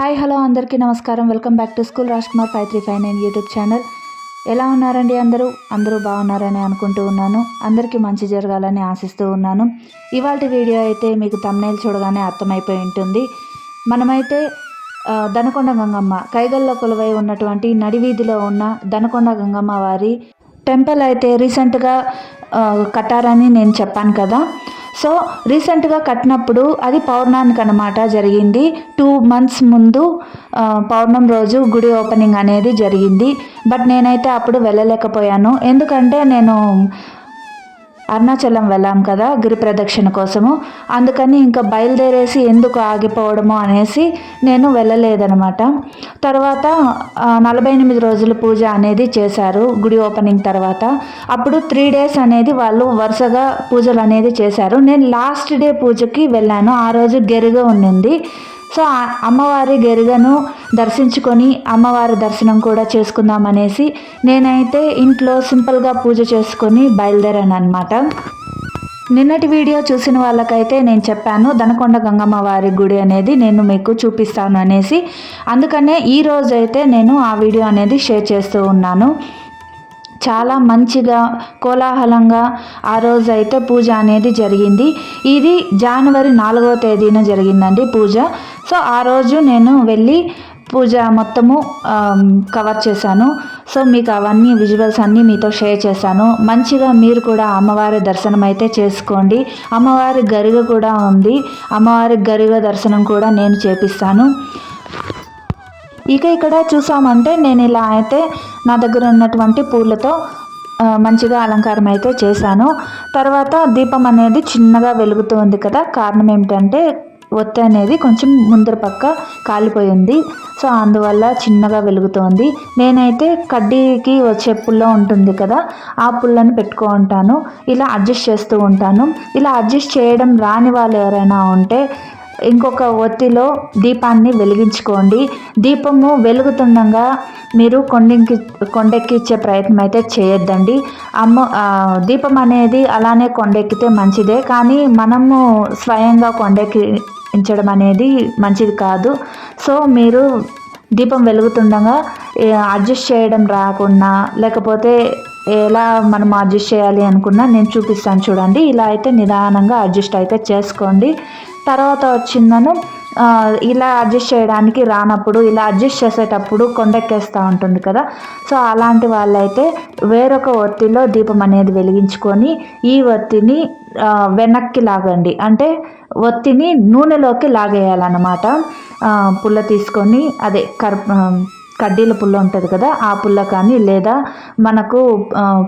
Hi hello అందరికీ నమస్కారం. Welcome back to school Raj Kumar five three five nine YouTube channel. ఎలా ఉన్నారండి అందరూ? అందరూ బాగున్నారని అనుకుంటూ ఉన్నాను. అందరికీ మంచి జరగాలని ఆశిస్తూ ఉన్నాను. ఇవాళ వీడియో అయితే మీకు తమ్నేల్ చూడగానే అర్థమైపోయి ఉంటుంది. మనమైతే దనకొండ గంగమ్మ కైగల్లో కొలువై ఉన్నటువంటి నడివీధిలో ఉన్న దనకొండ గంగమ్మ వారి టెంపుల్ అయితే రీసెంట్గా కట్టారని నేను చెప్పాను కదా. సో రీసెంట్గా కట్టినప్పుడు అది పౌర్ణానికి అనమాట జరిగింది. టూ మంత్స్ ముందు పౌర్ణం రోజు గుడి ఓపెనింగ్ అనేది జరిగింది. బట్ నేనైతే అప్పుడు వెళ్ళలేకపోయాను. ఎందుకంటే నేను అరుణాచలం వెళ్ళాం కదా గిరి ప్రదక్షిణ కోసము. అందుకని ఇంకా బయలుదేరేసి ఎందుకు ఆగిపోవడము అనేసి నేను వెళ్ళలేదనమాట తర్వాత నలభై ఎనిమిది రోజుల పూజ అనేది చేశారు గుడి ఓపెనింగ్ తర్వాత. అప్పుడు త్రీ డేస్ అనేది వాళ్ళు వరుసగా పూజలు అనేది చేశారు. నేను లాస్ట్ డే పూజకి వెళ్ళాను. ఆ రోజు గెరుగా ఉండింది. సో అమ్మవారి గెరుగను దర్శించుకొని అమ్మవారి దర్శనం కూడా చేసుకుందాం అనేసి నేనైతే ఇంట్లో సింపుల్గా పూజ చేసుకొని బయలుదేరాను అనమాట నిన్నటి వీడియో చూసిన వాళ్ళకైతే నేను చెప్పాను దనకొండ గంగమ్మ వారి గుడి అనేది నేను మీకు చూపిస్తాను అనేసి. అందుకనే ఈరోజైతే నేను ఆ వీడియో అనేది షేర్ చేస్తూ ఉన్నాను. చాలా మంచిగా కోలాహలంగా ఆ రోజు అయితే పూజ అనేది జరిగింది. ఇది జనవరి నాలుగవ తేదీన జరిగిందండి పూజ. సో ఆ రోజు నేను వెళ్ళి పూజ మొత్తము కవర్ చేశాను. సో మీకు అవన్నీ విజువల్స్ అన్నీ మీతో షేర్ చేశాను. మంచిగా మీరు కూడా అమ్మవారి దర్శనం అయితే చేసుకోండి. అమ్మవారి గరిగ కూడా ఉంది. అమ్మవారి గరిగ దర్శనం కూడా నేను చేపిస్తాను. ఇక ఇక్కడ చూసామంటే నేను ఇలా అయితే నా దగ్గర ఉన్నటువంటి పూలతో మంచిగా అలంకారం అయితే చేశాను. తర్వాత దీపం అనేది చిన్నగా వెలుగుతూ ఉంది కదా. కారణం ఏమిటంటే ఒత్తి అనేది కొంచెం ముందర పక్క కాలిపోయింది. సో అందువల్ల చిన్నగా వెలుగుతోంది. నేనైతే కడ్డీకి వచ్చే పుల్ల ఉంటుంది కదా ఆ పుల్లను పెట్టుకో ఉంటాను. ఇలా అడ్జస్ట్ చేస్తూ ఉంటాను. ఇలా అడ్జస్ట్ చేయడం రాని వాళ్ళు ఎవరైనా ఉంటే ఇంకొక ఒత్తిలో దీపాన్ని వెలిగించుకోండి. దీపము వెలుగుతుండగా మీరు కొండెక్కి కొండెక్కిచ్చే ప్రయత్నం అయితే చేయొద్దండి. అమ్మ దీపం అనేది అలానే కొండెక్కితే మంచిదే. కానీ మనము స్వయంగా కొండెక్కించడం అనేది మంచిది కాదు. సో మీరు దీపం వెలుగుతుండగా అడ్జస్ట్ చేయడం రాకుండా లేకపోతే ఎలా మనం అడ్జస్ట్ చేయాలి అనుకున్నా నేను చూపిస్తాను చూడండి. ఇలా అయితే నిదానంగా అడ్జస్ట్ అయితే చేసుకోండి. తర్వాత వచ్చిందను ఇలా అడ్జస్ట్ చేయడానికి రానప్పుడు ఇలా అడ్జస్ట్ చేసేటప్పుడు కొండెక్కేస్తూ ఉంటుంది కదా. సో అలాంటి వాళ్ళైతే వేరొక ఒత్తిలో దీపం అనేది వెలిగించుకొని ఈ ఒత్తిని వెనక్కి లాగండి. అంటే ఒత్తిని నూనెలోకి లాగేయాలన్నమాట. పుల్ల తీసుకొని అదే కర్ కడ్డీల పుల్ల ఉంటుంది కదా ఆ పుల్ల కానీ లేదా మనకు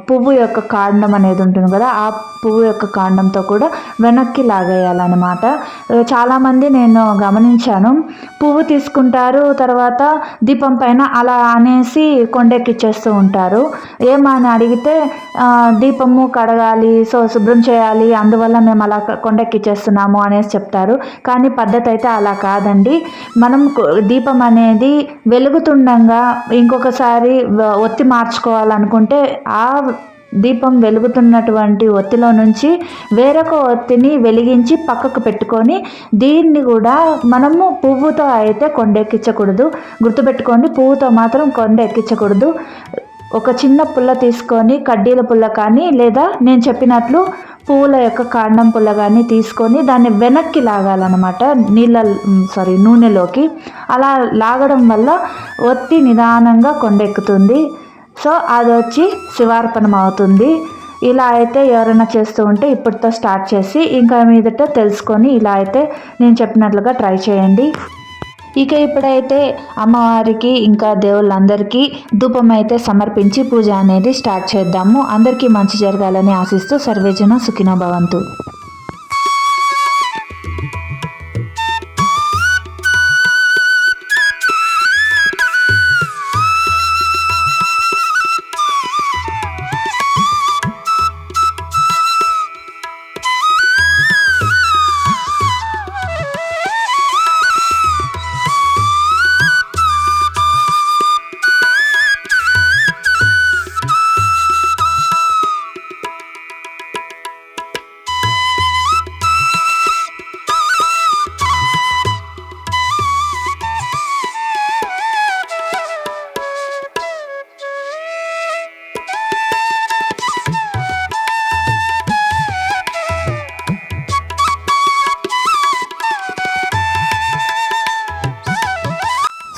పువ్వు యొక్క కాండం అనేది ఉంటుంది కదా ఆ పువ్వు యొక్క కాండంతో కూడా వెనక్కి లాగేయాలన్నమాట. చాలామంది నేను గమనించాను పువ్వు తీసుకుంటారు తర్వాత దీపం పైన అలా అనేసి కొండెక్కిచ్చేస్తూ ఉంటారు. ఏమని అడిగితే దీపము కడగాలి సో శుభ్రం చేయాలి అందువల్ల మేము అలా కొండెక్కిచ్చేస్తున్నాము అనేసి చెప్తారు. కానీ పద్ధతి అయితే అలా కాదండి. మనం దీపం అనేది వెలుగుతుండగా ఇంకొకసారి ఒత్తి మార్చుకోవాలనుకుంటే ఆ దీపం వెలుగుతున్నటువంటి ఒత్తిలో నుంచి వేరొక ఒత్తిని వెలిగించి పక్కకు పెట్టుకొని దీన్ని కూడా మనము పువ్వుతో అయితే కొండెక్కించకూడదు. గుర్తుపెట్టుకోండి పువ్వుతో మాత్రం కొండ ఎక్కించకూడదు ఒక చిన్న పుల్ల తీసుకొని కడ్డీల పుల్ల కానీ లేదా నేను చెప్పినట్లు పువ్వుల యొక్క కాండం పుల్ల కానీ తీసుకొని దాన్ని వెనక్కి లాగాలన్నమాట నీళ్ళ సారీ నూనెలోకి. అలా లాగడం వల్ల ఒత్తి నిదానంగా కొండెక్కుతుంది. సో అది వచ్చి శివార్పణం అవుతుంది ఇలా అయితే ఎవరైనా చేస్తూ ఉంటే ఇప్పటితో స్టార్ట్ చేసి ఇంకా మీదట తెలుసుకొని ఇలా అయితే నేను చెప్పినట్లుగా ట్రై చేయండి. ఇక ఇప్పుడైతే అమ్మవారికి ఇంకా దేవుళ్ళందరికీ ధూపం అయితే సమర్పించి పూజ అనేది స్టార్ట్ చేద్దాము. అందరికీ మంచి జరగాలని ఆశిస్తూ సర్వేజన సుఖినో భవంతు.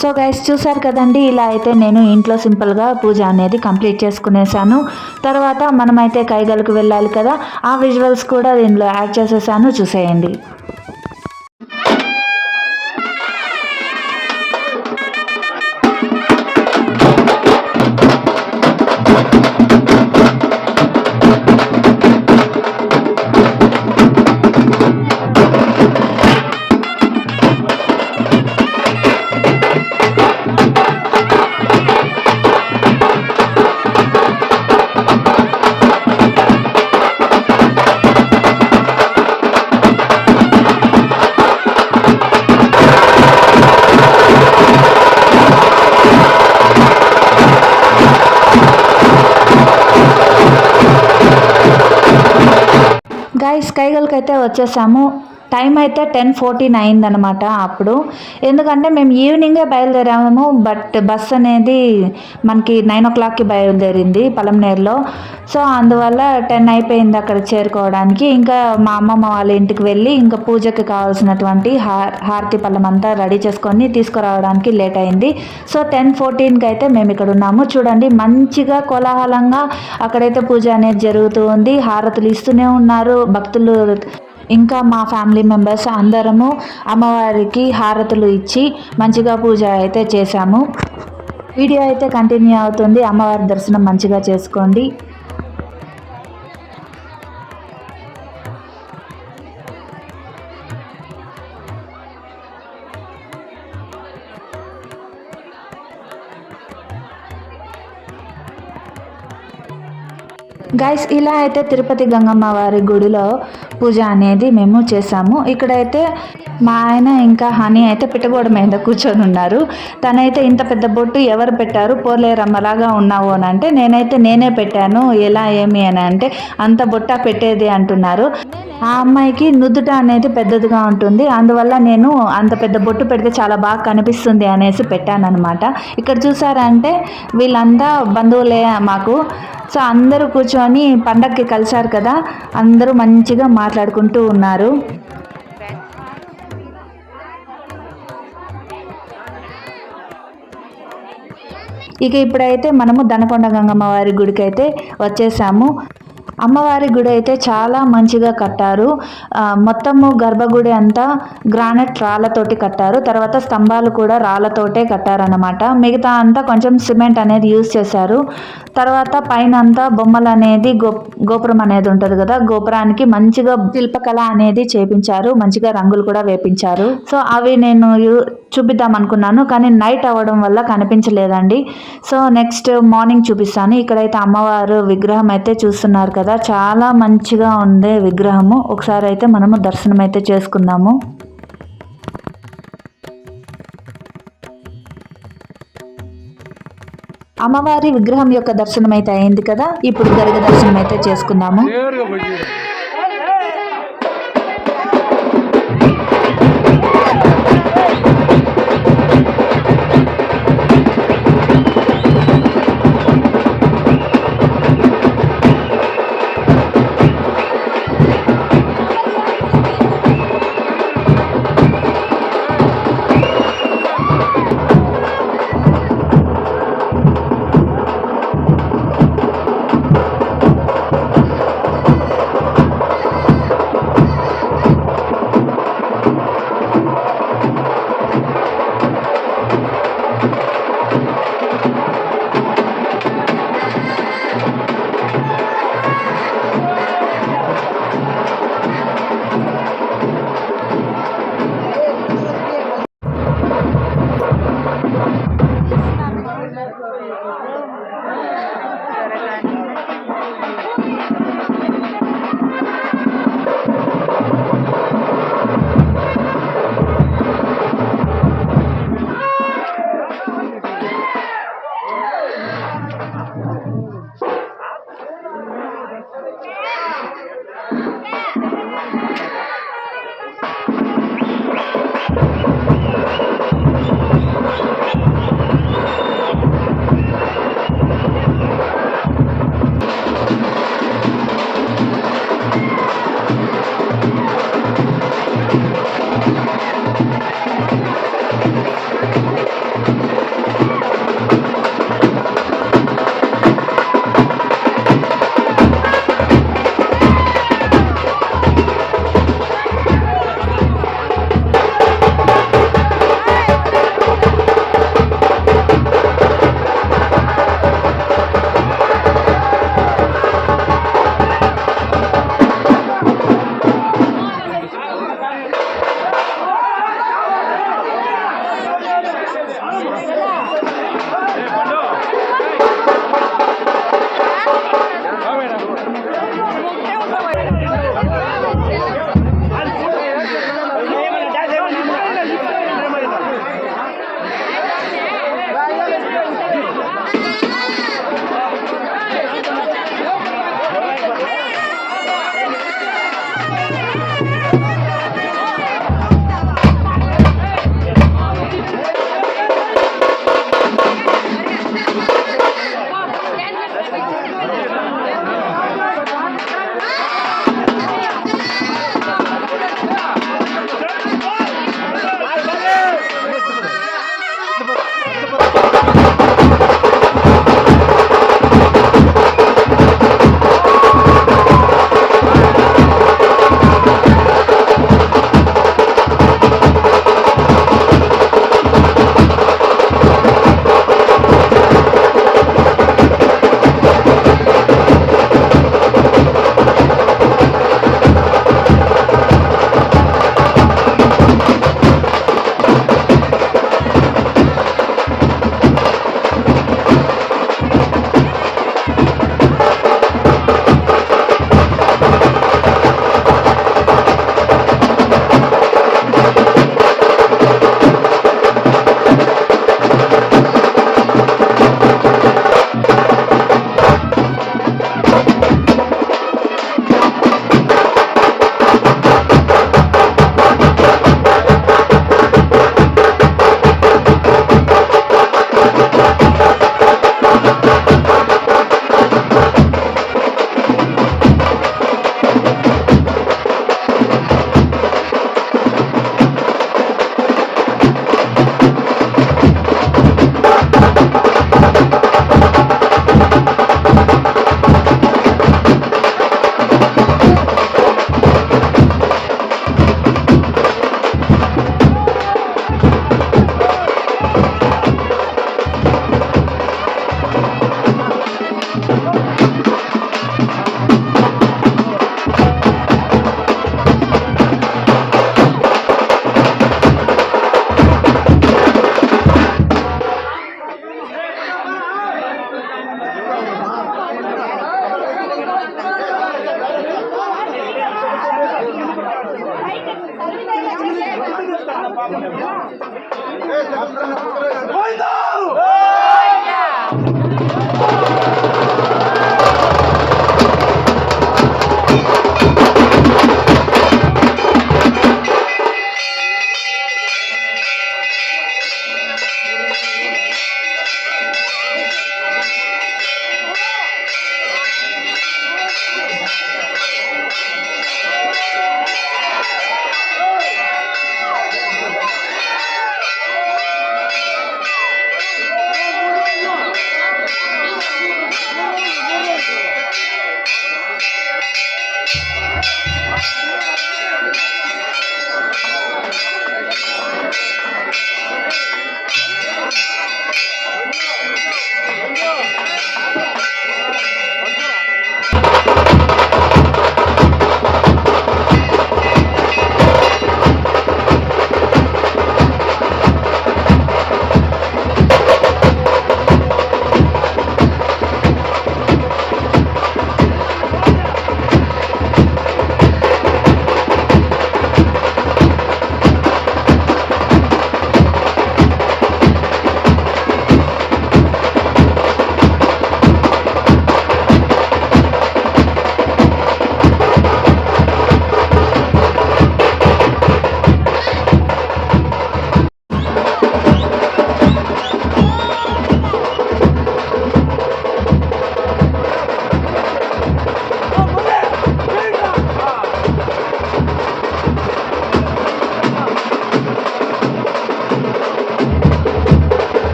సో గైస్ చూసారు కదండి ఇలా అయితే నేను ఇంట్లో సింపుల్గా పూజ అనేది కంప్లీట్ చేసుకునేసాను. తర్వాత మనమైతే కైగలకు వెళ్ళాలి కదా ఆ విజువల్స్ కూడా దీనిలో యాడ్ చేసేసాను చూసేయండి. గైస్ కైగల్కి అయితే వచ్చేసాము. టైం అయితే టెన్ ఫోర్టీన్ అయిందనమాట అప్పుడు. ఎందుకంటే మేము ఈవినింగే బయలుదేరాము బట్ బస్ అనేది మనకి నైన్ ఓ క్లాక్కి బయలుదేరింది పలంనేరులో సో అందువల్ల టెన్ అయిపోయింది అక్కడ చేరుకోవడానికి. ఇంకా మా అమ్మమ్మ వాళ్ళ ఇంటికి వెళ్ళి ఇంకా పూజకి కావాల్సినటువంటి హార్ హారతి పళ్ళం అంతా రెడీ చేసుకొని తీసుకురావడానికి లేట్ అయింది. సో టెన్ ఫోర్టీన్కి అయితే మేము ఇక్కడ ఉన్నాము. చూడండి మంచిగా కోలాహలంగా అక్కడైతే పూజ అనేది జరుగుతూ ఉంది. హారతులు ఇస్తూనే ఉన్నారు. భక్తులు ఇంకా మా ఫ్యామిలీ మెంబర్స్ అందరము అమ్మవారికి హారతులు ఇచ్చి మంచిగా పూజ అయితే చేశాము. వీడియో అయితే కంటిన్యూ అవుతుంది. అమ్మవారి దర్శనం మంచిగా చేసుకోండి. గైస్ ఇలా అయితే తిరుపతి గంగమ్మ వారి గుడిలో పూజ అనేది మేము చేసాము. ఇక్కడైతే మా ఆయన ఇంకా హనీ అయితే పిట్టగోడ మీద కూర్చొని ఉన్నారు. తనైతే ఇంత పెద్ద బొట్టు ఎవరు పెట్టారు? పోలేరమ్మలాగా ఉన్నావు అని అంటే నేనైతే నేనే పెట్టాను. ఎలా ఏమి అని అంటే అంత బొట్ట పెట్టేది అంటున్నారు. ఆ అమ్మాయికి నుదుట అనేది పెద్దదిగా ఉంటుంది. అందువల్ల నేను అంత పెద్ద బొట్టు పెడితే చాలా బాగా కనిపిస్తుంది అనేసి పెట్టాను అనమాట ఇక్కడ చూసారంటే వీళ్ళంతా బంధువులే మాకు. సో అందరూ కూర్చొని పండగకి కలిశారు కదా. అందరూ మంచిగా మాట్లాడుకుంటూ ఉన్నారు. ఇక ఇప్పుడైతే మనము దనకొండ గంగమ్మ వారి గుడికి అయితే వచ్చేసాము. అమ్మవారి గుడి అయితే చాలా మంచిగా కట్టారు. మొత్తము గర్భగుడి అంతా గ్రానైట్ రాళ్ళతోటి కట్టారు. తర్వాత స్తంభాలు కూడా రాళ్ళతోటే కట్టారనమాట మిగతా అంతా కొంచెం సిమెంట్ అనేది యూజ్ చేశారు. తర్వాత పైన అంతా బొమ్మలు అనేది గో గోపురం అనేది ఉంటుంది కదా గోపురానికి మంచిగా శిల్పకళ అనేది చేపించారు. మంచిగా రంగులు కూడా వేపించారు. సో అవి నేను చూపిద్దాం అనుకున్నాను కానీ నైట్ అవ్వడం వల్ల కనిపించలేదండి. సో నెక్స్ట్ మార్నింగ్ చూపిస్తాను. ఇక్కడైతే అమ్మవారు విగ్రహం అయితే చూస్తున్నారు కదా చాలా మంచిగా ఉంది విగ్రహము. ఒకసారి అయితే మనము దర్శనం అయితే చేసుకుందాము. అమ్మవారి విగ్రహం యొక్క దర్శనం అయితే అయింది కదా. ఇప్పుడు గరుడ దర్శనం అయితే చేసుకుందాము. Cuidado!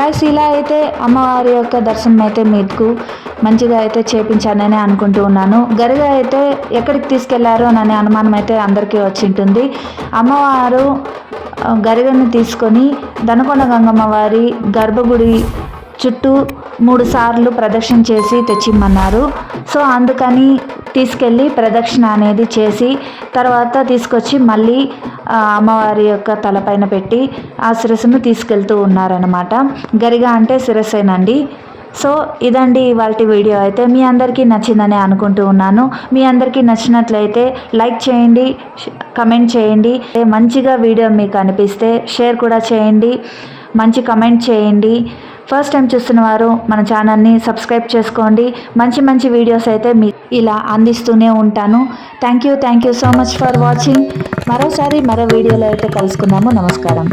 గాయస్ ఇలా అయితే అమ్మవారి యొక్క దర్శనం అయితే మీకు మంచిగా అయితే చేపించానని అనుకుంటూ ఉన్నాను. గరిగ అయితే ఎక్కడికి తీసుకెళ్ళారు అనే అనుమానం అయితే అందరికీ వచ్చి ఉంటుంది అమ్మవారు గరిగను తీసుకొని దనకొండ గంగమ్మ వారి గర్భగుడి చుట్టూ మూడు సార్లు ప్రదక్షిణ చేసి తెచ్చిమ్మన్నారు. సో అందుకని తీసుకెళ్ళి ప్రదక్షిణ అనేది చేసి తర్వాత తీసుకొచ్చి మళ్ళీ అమ్మవారి యొక్క తలపైన పెట్టి ఆ శిరస్సును తీసుకెళ్తూ ఉన్నారనమాట గరిగ అంటే శిరస్సేనండి. సో ఇదండి ఇవాళ వీడియో. అయితే మీ అందరికీ నచ్చిందని అనుకుంటూ ఉన్నాను. మీ అందరికీ నచ్చినట్లయితే లైక్ చేయండి కమెంట్ చేయండి. మంచిగా వీడియో మీకు అనిపిస్తే షేర్ కూడా చేయండి. మంచి కమెంట్ చేయండి. ఫస్ట్ టైం చూస్తున్న వారు మన ఛానల్ని సబ్స్క్రైబ్ చేసుకోండి. మంచి మంచి వీడియోస్ అయితే మీ ఇలా అందిస్తూనే ఉంటాను. Thank you thank you so much for watching మరోసారి మరో వీడియోలో అయితే కలుసుకుందాము. నమస్కారం.